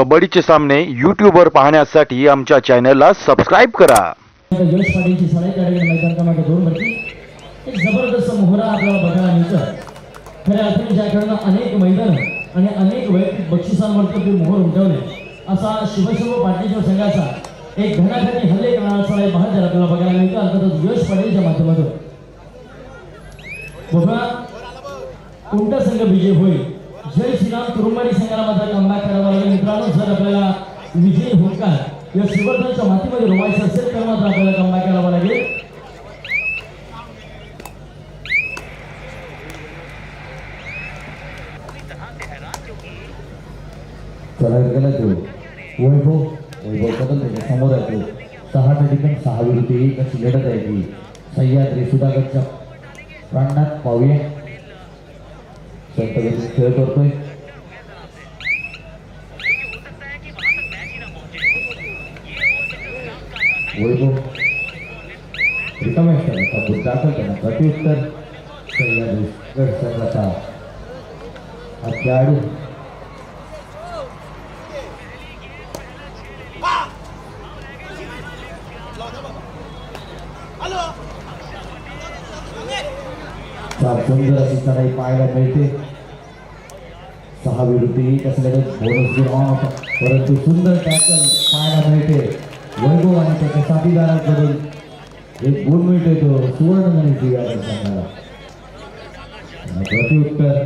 कबड्डीचे सामने यूट्यूबवर पाहण्यासाठी आमच्या चॅनलला सबस्क्राईब करा. आता पाटीलची सराई त्या मैदान क्रमांक दोन वरती एक जबरदस्त मोहरा आपल्याला बघायला मिळतं खऱ्या अर्थाने ज्या अनेक मैदान आणि अनेक वैयक्तिक बक्षिसांवरती ते मोहर उमटवले. असा शिवशिव पाटीलच्या संघाचा एक घणाघाती हल्ले करणारा एक बहादर आपल्याला बघायला मिळतो अर्थातच यश पाटीलच्या माध्यमातून. बघा कोणता संघ विजय होईल? जय श्रीराम कुरुंबाडी संघाला मात्र कमबॅक करावा लागेल. मित्रांनो जर आपल्याला विजय होकार या श्रीवर्धनच्या मातीमध्ये रोवायचं असेल तर मात्र आपल्याला कमबॅक करावा लागेल. चला गेला तो वैभव वैभव कदम त्याच्यासमोर आहे तो. सहा ठिकाण सहा विरुद्ध एक अशी लढत आहे ती सह्याद्री सुधागरच्या प्राणात पाहूया. संत खेळ करतोय. वैभव. रिकाम्या असताना बुद्धा करताना प्रत्युत्तर सह्याद्री गड संघाचा हा खेळाडू. फार सुंदर अशी चढाई पाहायला मिळते. सहा विरुद्ध एक असल्याने बोनस गुण ऑन होता परंतु सुंदर टॅकल पाहायला मिळते. वैभव आणि त्याच्या साथीदारांकडून एक गुण मिळतोय तो सुवर्ण गणित या संघाला प्रत्युत्तर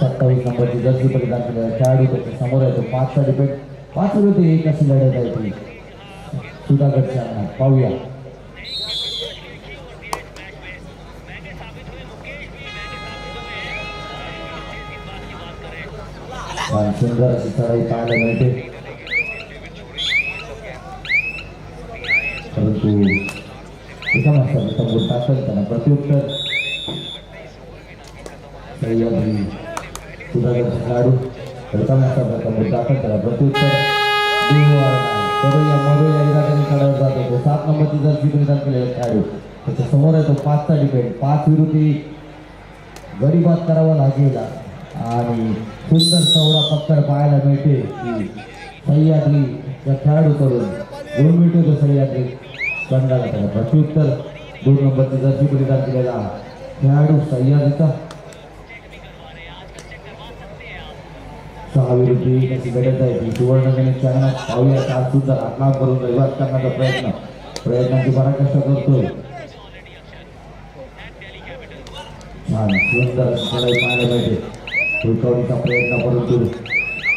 सत्तावीस नंबरची जर्सी परिधान केलेला खेळाडू त्याच्यासमोर आहे. तो पाचचा डिपेंड पाच रुपये एक अशी लढत आहे ती. सुधागडच्या अंगणात. पाहूया छान सुंदर अशी चढाई पाहायला मिळते परंतु एका माणसाने तंबूत टाकल त्यांना प्रत्युत्तर सह्याद्री सुधागरचा खेळाडू एका माणसाने तंबूत टाकल त्याला प्रत्युत्तर करोया मरोया इराकडे खेळायला जातो तो सात नंबरची जर्सी परिधान केलेला खेळाडू त्याच्यासमोर आहे तो पाचचा डिपेंड पाच विरुद्धी गरीबात करावा लागेल आणि सुंदर सौरा पक्कड पाहायला मिळते. की सह्याद्री या खेळाडूकडून. दोन मिळतो तो सह्याद्री. संघाला त्याला प्रत्युत्तर दोन नंबरची जर्सी परिधान केलेला खेळाडू सह्याद्रीचा. सहा विरुद्ध अशी आहे. ती सुवर्ण गणेश चांगला पाहूया. आज आत्मा करून दैवात करण्याचा प्रयत्न. प्रयत्नाची पराकाष्ठा करतोय. छान सुंदर पाहायला मिळते. हुलकावणीचा प्रयत्न परंतु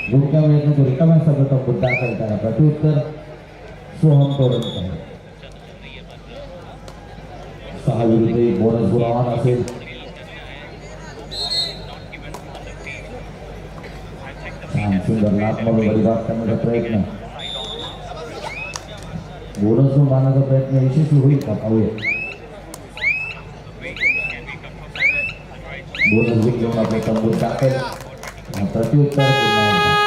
प्रयत्न तो रिकाम्या सगळं मुद्दा करताना प्रत्युत्तर सोहम आहे सहा विरुद्ध एक बोनस गुण आव्हान असेल प्रयत्न बोनस प्रयत्न होईल का पाहूया दोन गुण घेऊन आपले तंबूत टाकेल आणि प्रत्युत्तर पुन्हा एकदा.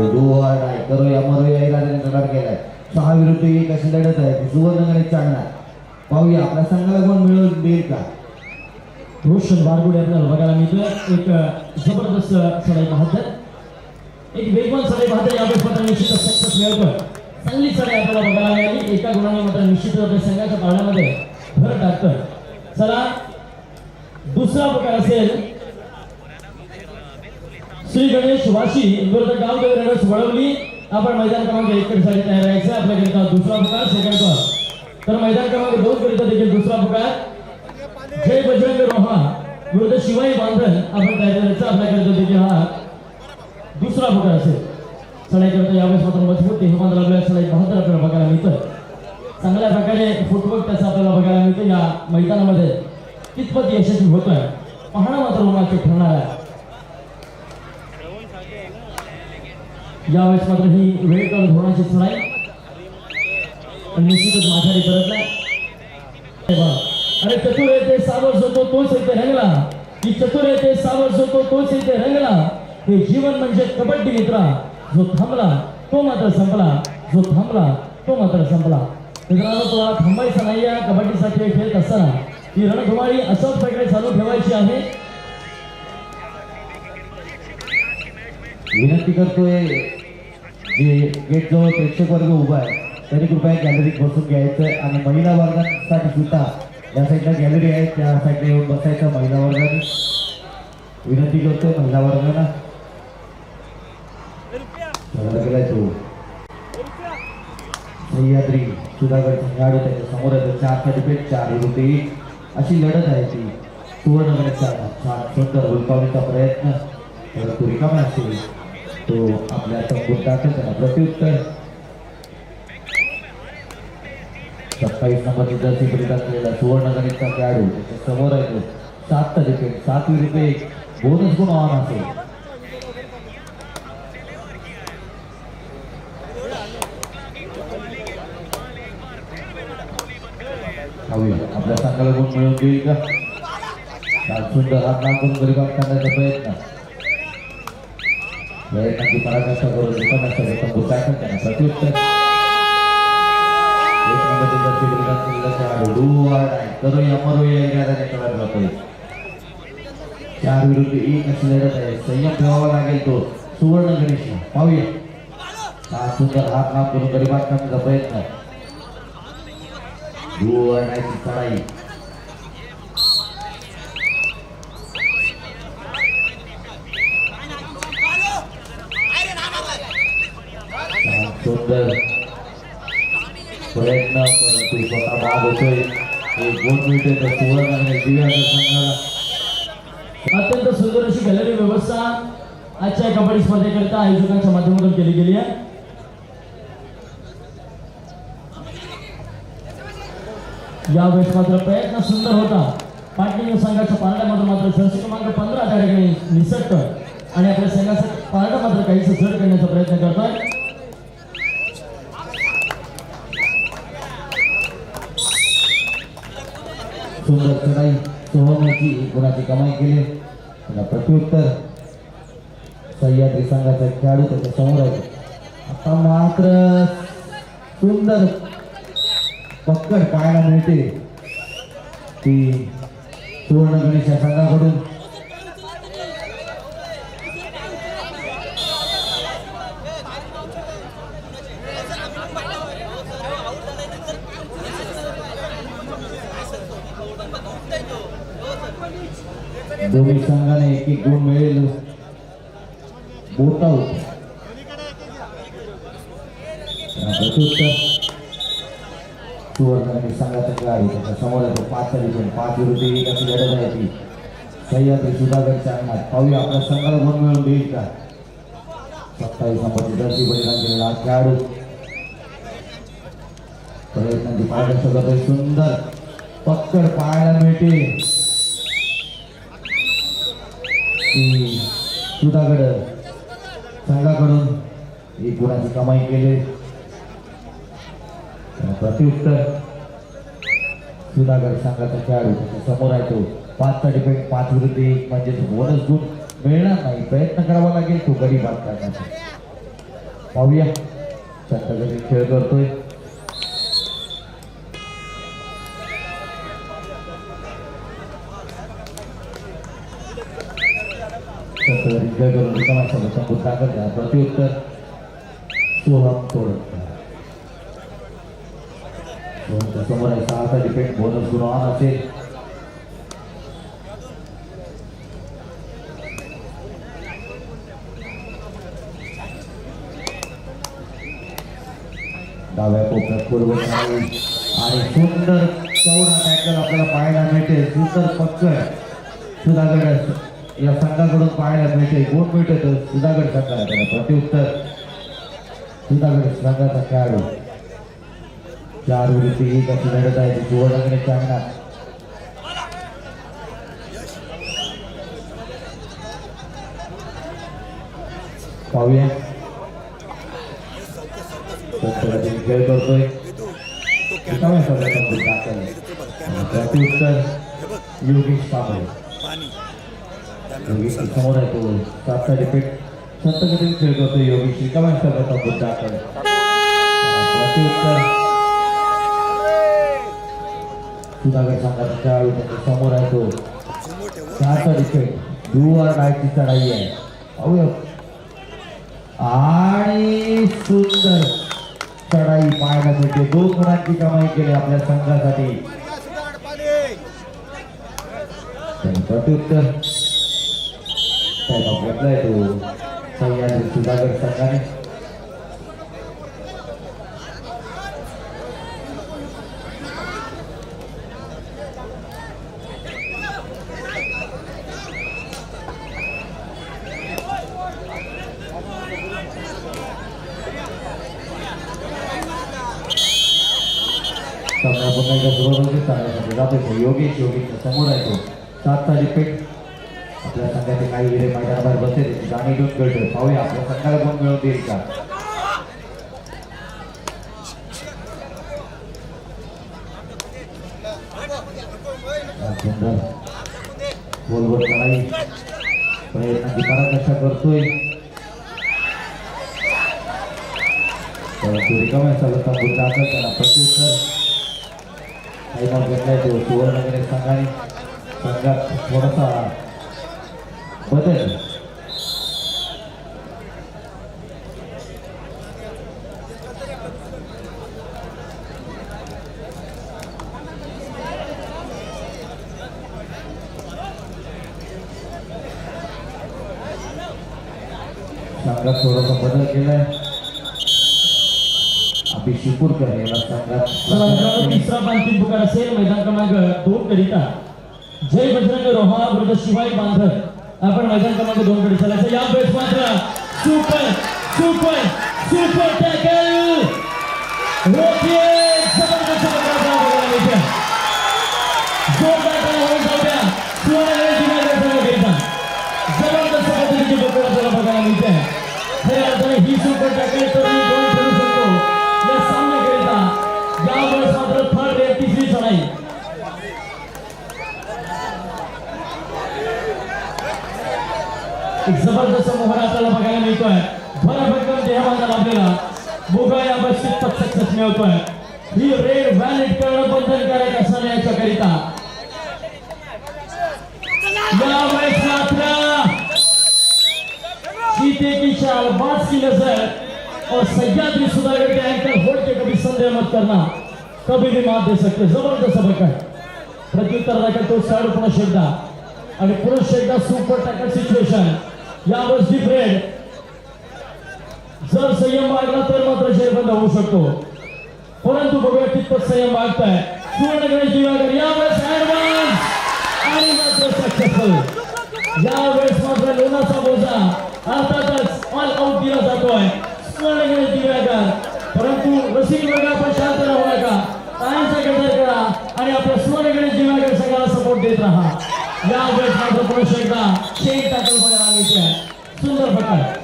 एक नाही करूया मरूया इराद्याने नकार केलाय सहा विरुद्ध एक अशी लढत आहे ती सुवर्णगणे चांगला पाहूया आपल्या संघाला कोण मिळवून देईल का रोशन बारगुडे आपल्याला बघायला मिळतं एक जबरदस्त सराई बहादर एक वेगवान सराई बहादर यावेळेस मात्र निश्चितच सक्सेस मिळवतोय चांगली सराई आपल्याला बघायला मिळाली एका गुणाने मात्र निश्चित आपल्या संघाच्या पाळण्यामध्ये भर टाकतोय चला दुसरा प्रकार असेल श्री गणेश वाशी विरुद्ध गावदेव रनर्स वळवली. आपण मैदान क्रमांक एक साठी तयार राहायचं आपल्याकरिता दुसरा प्रकार सेकंड कॉल तर मैदान क्रमांक दोन करिता देखील दुसरा प्रकार. जय बजरंग रोहा विरुद्ध शिवाई बांधन आपण तयार करायचं आपल्याकरिता देखील हा दुसरा प्रकार असेल. चढाई करता यावेळेस मात्र मजबूत हे देहमान लागल्या चढाई बहात्तर आपल्याला बघायला मिळतं चांगल्या प्रकारे फुटवर्क त्याचा आपल्याला बघायला मिळतं या मैदानामध्ये. कितपत यशस्वी होतोय? पाहणं मात्र रोमांचक ठरणार आहे. यावेळेस मात्र ही वेळकाळ धोरणाची चढाई पण निश्चितच माथारी करत नाही अरे चतुर येते सावर जो तो तोच येते रंगला. की चतुर येते सावर जो तोच येते रंगला. हे जीवन म्हणजे कबड्डी मित्रा. जो थांबला तो मात्र संपला. जो थांबला तो मात्र संपला. मित्रांनो तुम्हाला थांबायचं नाही या कबड्डीसाठी खेळत असताना ही रणधुमाळी अशाच प्रकारे चालू ठेवायची आहे. विनंती करतोय जे गेट जवळ प्रेक्षक वर्ग उभा आहे तरी कृपया गॅलरीत बसून घ्यायचं आणि महिला वर्गांसाठी सुद्धा या साईडला गॅलरी आहे त्या साईडला येऊन बसायचं महिला वर्गाने. विनंती करतोय महिला वर्गाला. सगळं गेलाय तो. सह्याद्री सुधागड खेळाडू त्याच्यासमोर आहे चार सर्टिफिकेट चार विरुद्ध अशी लढत आहे ती. सुवर्णगडचा छान सुंदर उलकावण्याचा प्रयत्न. परंतु रिकामा असेल. तो आपल्या संपूर्ण टाकेल त्याला प्रत्युत्तर. सत्तावीस नंबरची जर्सी परिधान असलेला सुवर्णगडचा खेळाडू त्याच्यासमोर आहे तो. सात सर्टिफिकेट सात विरुद्ध एक बोनस गुण आव्हान असेल. पाहूया आपल्या संघाला गुण मिळवून देईल का काल सुंदर हात लांब करून गरीबात करण्याचा प्रयत्न प्रयत्नाची पराकाष्ठा करून रिकाम्याचा तंबू टाकून त्यांना प्रत्युत्तर एक नंबरचे जर विरोधात केलेला खेळाडू डू आर डाय करो या मरो या इराद्याने खेळत जातोय चार विरुद्ध एक अशी लढत आहे संयम ठेवावा लागेल तो सुवर्ण गणेश पाहूया हा सुंदर हात लांब करून गरीबात करण्याचा प्रयत्न चढाई सुंदर प्रयत्न परंतु स्वतः बाद होतोय एक गुण मिळतोय तर सुवर्ण आणि दिव्या संघाला अत्यंत सुंदर अशी गॅलरी व्यवस्था आजच्या कबड्डी स्पर्धेकरिता आयोजकांच्या माध्यमातून केली गेली आहे यावेळेस मात्र प्रयत्न सुंदर होता. पाटणी संघाच्या पारड्यामध्ये मात्र संघ क्रमांक पंधरा त्या ठिकाणी निसटत. आणि आपल्या संघाचं पारडं मात्र काहीच जड करण्याचा प्रयत्न करतोय. सुंदर चढाई सोहमची गुणाची कमाई केली. त्याला प्रत्युत्तर. सह्याद्री संघाचा खेळाडू त्याच्यासमोर आहे. आता मात्र सुंदर पक्कड पाहायला मिळते ती सुवर्ण गणेश या संघाकडून. दोन्ही संघाने एक एक गुण मिळेल बोटाऊ प्रत्युत्तर. सुवर्ण आणि संघाचा त्याच्यासमोर येतो तो पाच विजय पाच विरुद्ध एक अशी लढत आहे ती. सह्याद्री सुधागडच्या अंगणात. पाहूया आपल्या संघाला गुण मिळून देईल का? सत्तावीस नंबरची दर्शी परिधान केलेला खेळाडू. प्रयत्नांची पाहायला सगळं काही सुंदर पक्कड पाहायला मिळते. की सुधागड संघाकडून एक गुणाची कमाई केली. त्याला प्रत्युत्तर सुधागड संघाचा खेळाडू त्याच्यासमोर आहे तो पाच सर्टिफिकेट पाच विरुद्ध एक म्हणजे बोनस गुण मिळणार नाही प्रयत्न करावा लागेल तो गडी बाद करण्याचा पाहूया चंद्रगडी खेळ करतोय चंद्रगडी खेळ करून रिकामा शब्दाचा मुद्दा करता प्रत्युत्तर सोहम तोडत दोनच्या समोर आहे सहाचा डिपेंड बोनस गुण ऑन असेल. डाव्या कोपऱ्यात पूर्व आहे? आणि सुंदर चौदा टॅकल आपल्याला पाहायला मिळते सुंदर पक्कड सुधागड या संघाकडून पाहायला मिळते गुण मिळते तर सुधागड संघाला त्याला प्रत्युत्तर सुधागड संघाचा खेळाडू. चार विरुद्ध एक अशी लढत आहे ती सुवर्णगडच्या अंगणात पाहूया सत्तराची खेळ करतोय रिकाम्या सगळ्याचा मुद्दा आहे. आणि प्रत्युत्तर योगेश कांबळे योगेश समोर आहे तो सातचा डिफेक्ट सत्तगतीने खेळ करतोय योगेश रिकाम्या सगळ्याचा मुद्दा आहे. प्रत्युत्तर सुधाकर संघाचा खेळाडू त्याच्यासमोर आहे तो चारचा डिफेक्ट डू आर डायची चढाई आहे पाहूया आणि सुंदर चढाई पाहायला मिळते दोन गुणांची कमाई केली आपल्या संघासाठी त्याने प्रत्युत्तर त्याचा घेतलाय तो सह्याद्री सुधाकर संघाने सामना पुन्हा एकदा सुरुवात जातो तो योगेश योगेश समोर आहे तो सातचा रिपीट आपल्या संघाचे काही विरे मैदानाबाहेर बसले. त्याची जाणीव घेऊन कळतोय पाहूया आपल्या संघाला कोण मिळवून देईल का? हा, सुंदर गोल गोल चढाई प्रयत्नाची पराकाष्ठा करतोय परंतु रिकाम्या चालवता बुद्ध असेल त्याला प्रत्युत्तर काही नाव घेतलाय तो सुवर्णगिरी संघाने संघात थोडासा बदल संघात थोडासा बदल केलाय अभि शिपूरकर असेल मैदान क्रमांक दोन करिता जय बजरंग रोहा वृद्ध शिवाई बांधर आपण मैदान क्रमांक दोन कडे चालायचं या वेळेस मात्र सुपर सुपर सुपर टॅकल रोखिये! एक जबरदस्त मोहरा आपल्याला बघायला मिळतोय. भरभक्कम म्हणजे देहबांधाला आपल्याला. मोगळा या बक्षीस सक्सेस मिळतोय. ही रेड व्हॅलिड करणं बंधनकारक असणार याच्याकरिता. यावेळेस मात्र चीते की चाल बाज की नजर और सह्याद्री सुधाकर के एंकर होल्ड के कभी संदेह मत करना कभी भी मात दे सकते जबरदस्त बकड प्रत्युत्तर दाखल तो साडू पुन्हा एकदा आणि पुरुष एकदा सुपर टॅकल सिच्युएशन यावर डिफरेंट जर संयम बाळगला तर मात्र शेरबंद होऊ शकतो. परंतु बघूया कितपत संयम बाळगताय. सुवर्ण गणेश दिवाकर यावेळेस ऍडव्हान्स आणि मात्र सक्सेसफुल यावेळेस मात्र लोणाचा बोजा अर्थातच ऑल आउट दिला जातोय सुवर्ण गणेश दिव्याकर परंतु रसिक वर्ग आपण शांत राहू नका कायांचा गजर करा आणि आपल्या सुवर्ण गणेश दिव्याकर सगळ्याला सपोर्ट देत राहा यावेळेस मात्र पुरुष एकदा शेक टाकल बघायला मिळते सुंदर प्रकार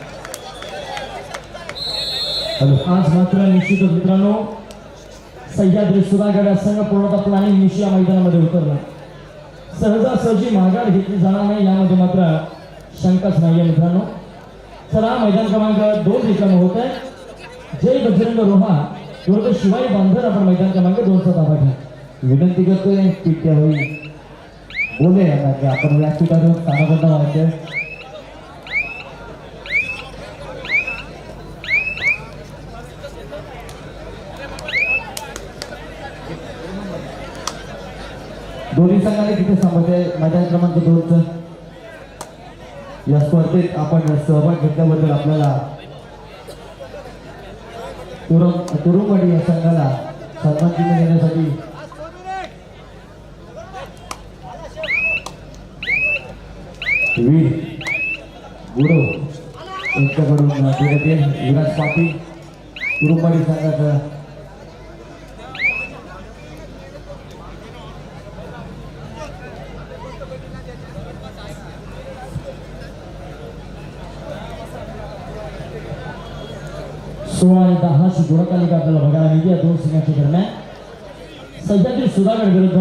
आज मात्र निश्चितच मित्रांनो सह्याद्री सुधागड हा संघ पूर्णतः प्लॅनिंग निशी या मैदानामध्ये उतरला. सहजासहजी माघार घेतली जाणार नाही यामध्ये मात्र शंकाच नाहीये मित्रांनो. चला मैदान क्रमांक दोन रिकाम होत आहे. जय बजरंग रोहा विरुद्ध शिवाय बांधर आपण मैदान क्रमांक दोनचा ताबा घ्या. विनंती करतोय होईल. त्यावेळी बोले आपण व्यासपीठातून स्थानबद्ध व्हायचे दोन्ही संघाने तिथे समजते मैदान क्रमांक दोनचं. या स्पर्धेत आपण सहभाग घेतल्याबद्दल आपल्याला तुरुंग तुरुंगवाडी या संघाला सन्मान चिन्ह देण्यासाठी वीर गुरु यांच्याकडून देण्यात येईल विराज पाटील तुरुंगवाडी संघाचा सोळा आणि दहा ची गुणतालिका आपल्याला बघायला मिळते या दोन संघांच्या दरम्यान सध्यातील सुधागड विरुद्ध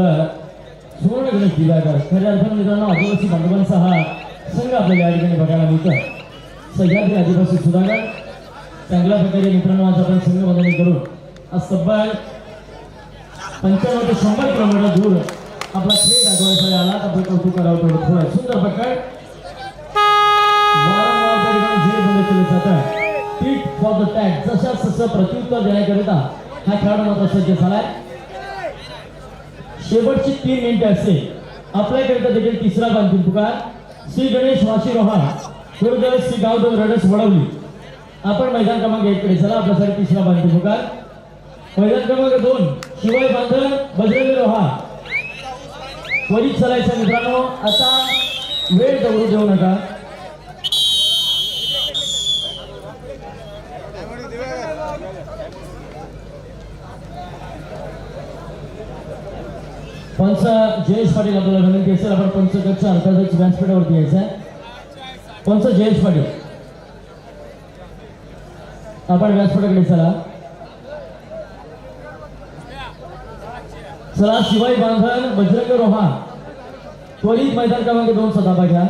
सुवर्ण गणेश दिवाकर खऱ्या अर्थाने मित्रांनो आदिवासी बांधवांचा हा संघ आपल्याला या ठिकाणी बघायला मिळतो सह्याद्री आदिवासी सुधागड चांगल्या प्रकारे मित्रांनो आज आपण संघ बदलणी करून आज तब्बल पंच्याण्णव ते शंभर किलोमीटर दूर आपला खेळ दाखवायचा आला तर आपण कौतुक करावं तेवढं थोडं सुंदर प्रकार वारंवार त्या ठिकाणी झेल बंद केले जात आहे फॉर द टॅग जशा तसं प्रत्युत्तर देण्याकरिता हा खेळाडू मात्र सज्ज झालाय. शेवटची तीन मिनिटे असते आपल्याकरिता देखील तिसरा अंतिम पुकार श्री गणेश वाशी रोहा दुर्ग श्री गावदेव रडस वडवली. आपण मैदान क्रमांक एक कडे चला आपल्यासाठी तिसरा अंतिम पुकार मैदान क्रमांक दोन शिवाय बांधण बजरंग रोहा त्वरित चालायचं मित्रांनो. आता वेळ दौडू देऊ नका. पंच जयेश पाटील आपल्याला विनंती असेल आपण पंचगडच्या अंतर्गत व्यासपीठावरती यायचं आहे. पंच जयेश पाटील. आपण व्यासपीठाकडे चला. चला शिवाई बांधन बजरंग रोहा. त्वरित मैदान क्रमांक दोन सदाबा घ्या.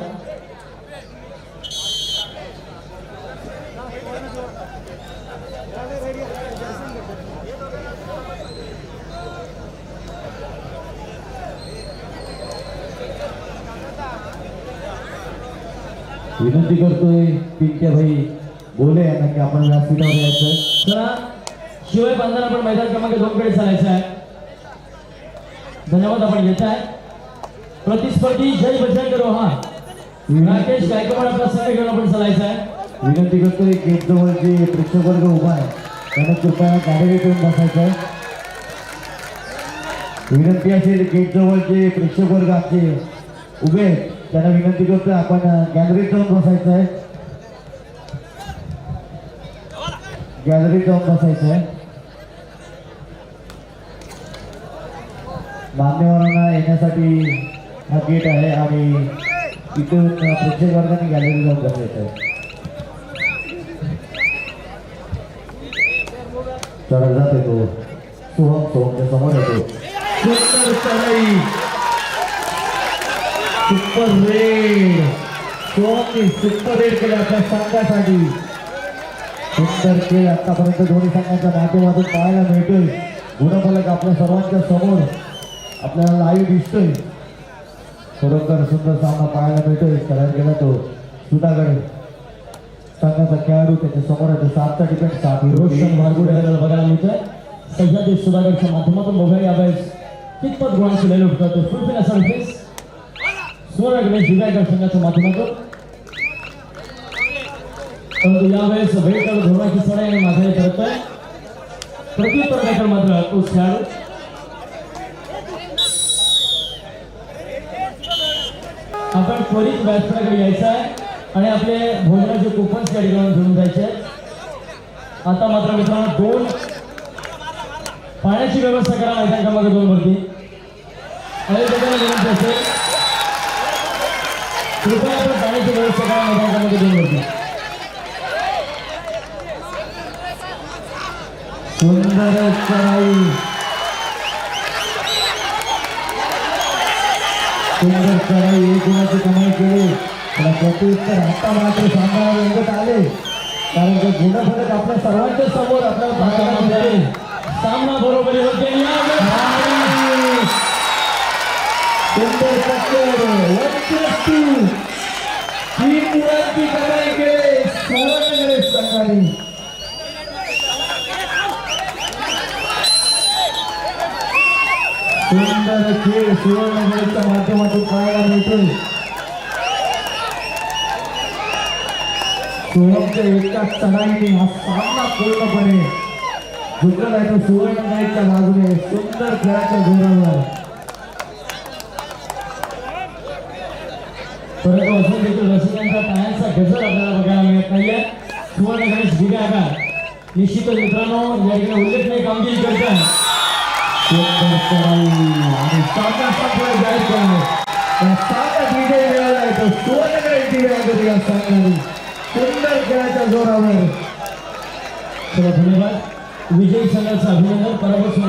विनंती करतोय पिंट्या भाई बोले यांना की आपण व्यासपीठावर यायचं चला शिवाय बांधण आपण मैदान क्रमांक दोन कडे चालायचं आहे. धन्यवाद आपण घेत आहे. प्रतिस्पर्धी जय बजरंग रोहा. राकेश गायकवाड आपला संघ घेऊन आपण चालायचं आहे. विनंती करतोय गेट जवळ जे प्रेक्षक वर्ग उभा आहे त्यांना कृपया गाडी करून बसायचं आहे. विनंती असेल गेट जवळ जे प्रेक्षक वर्ग आमचे उभे आहेत त्यांना विनंती करतोय आपण गॅलरीत जाऊन बसायचं आहे. गॅलरीत जाऊन बसायचं आहे. मान्यवरांना येण्यासाठी हा गेट आहे आणि इथून प्रेक्षक वर्गाने गॅलरी जाऊन बसायचं आहे. चढत जाते तो. सोहम सोहमच्या समोर येतो. Super raid. सोहमने सुपर रेड केलं आपल्या संघासाठी. सुंदर खेळ आतापर्यंत दोन्ही संघांच्या माध्यमातून पाहायला मिळतोय. गुणफलक आपल्या सर्वांच्या समोर. आपल्याला लाईव्ह दिसतोय. खरोखर सुंदर सामना पाहायला मिळतोय. करायला गेला तो सुधागड संघाचा खेळाडू त्याच्यासमोर आहे सातचा डिपेंड सात रोशन भार्गुडे आपल्याला बघायला मिळतोय. सह्याद्री सुधागडच्या माध्यमातून बघा यावेळेस कितपत गुणांची लढत होता तो फुलफिल असा फेस सुवर्ण गणेश विजयगड संघाच्या माध्यमातून परंतु यावेळेस वेळेकडे धोरणाची चढाई आणि करत आहे प्रत्युत्तर मात्र तो खेळाडू आपण त्वरित व्यासपीठाकडे यायचं आहे. आणि आपले भोजनाचे कुपन्स या ठिकाणी घेऊन जायचे. आता मात्र मित्रांनो दोन पाण्याची व्यवस्था करा मैदान क्रमांक दोन वरती. आयोजकांना विनंती असेल कृपया पाण्याची व्यवस्था करा दोन सुंदर चढाई सुंदर चढाई एक गुणाची कमाई केली पण प्रत्युत्तर आता मात्र सामना रंगत आले कारण ते गुणफलक आपल्या सर्वांच्या समोर आपल्या सामना बरोबर होते सुंदर टक्कर वरती तीन गुणांची कमाई केली संघाने सुंदर खेळ सुवर्णगडच्या माध्यमातून पाहायला मिळतोय सोहमच्या एका चढाईने हा सामना पूर्णपणे झुकत आहे तो सुवर्णगडच्या बाजूने सुंदर खेळाच्या जोरावर. परंतु असून देखील रसिकांचा टाळ्यांचा गजर आपल्याला बघायला मिळत नाहीये. सुवर्ण गणेश निश्चितच मित्रांनो या ठिकाणी उल्लेखनीय कामगिरी करतात आणि सामना संपला जाहीर करणे विजय मिळाला आहे. तो या सुंदर खेळाच्या जोरावर. चला धन्यवाद. विजयी संघाचं अभिनंदन. पराभूत